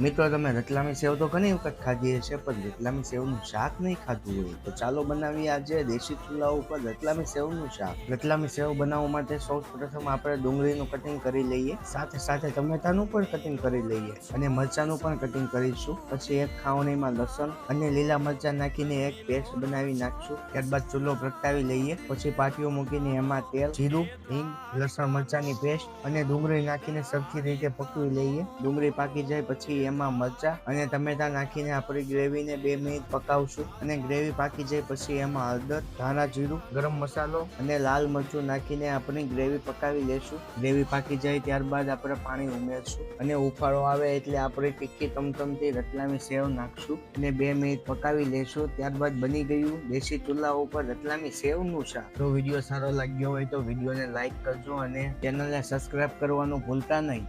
મિત્રો, તમે રતલામી સેવ તો ઘણી વખત ખાધી હશે, પણ રતલામી સેવનું શાક નહીં ખાધું હોય. તો ચાલો બનાવીએ આજે દેશી ચૂલા ઉપર રતલામી સેવનું શાક. રતલામી સેવ બનાવવા માટે સૌ પ્રથમ આપણે ડુંગળીનું કટિંગ કરી લઈએ. સાથે સાથે ટમેટાનું પણ કટિંગ કરી લઈએ અને મરચાંનું પણ કટિંગ કરીશું. પછી એક ખાવણીમાં લસણ અને લીલા મરચાં નાખીને એક પેસ્ટ બનાવી નાખશું. ત્યારબાદ ચૂલો પ્રગટાવી લઈએ. પછી પાટીઓ મૂકીને એમાં તેલ, જીરું, હિંગ, લસણ મરચાંની પેસ્ટ અને ડુંગળી નાખીને સરખી રીતે પકવી લઈએ. ડુંગળી પાકી જાય પછી એમાં મરચાં અને ટમેટા નાખીને આપણી ગ્રેવીને બે મિનિટ પકાવશું. અને ગ્રેવી પાકી જાય પછી એમાં હળદર, ધાણા જીરું, ગરમ મસાલો અને લાલ મરચું નાખીને આપણી ગ્રેવી પકાવી લેશું. ગ્રેવી પાકી જાય ત્યારબાદ આપણે પાણી ઉમેરશું. અને ઉફાળો આવે એટલે આપણે તીખી ટમટમથી રતલામી સેવ નાખશું. અને બે મિનિટ પકાવી લેશું. ત્યારબાદ બની ગયું દેશી ચૂલા ઉપર રતલામી સેવનું શાક. જો વીડિયો સારો લાગ્યો હોય તો વિડીયોને લાઈક કરજો અને ચેનલને સબસ્ક્રાઇબ કરવાનું ભૂલતા નહીં.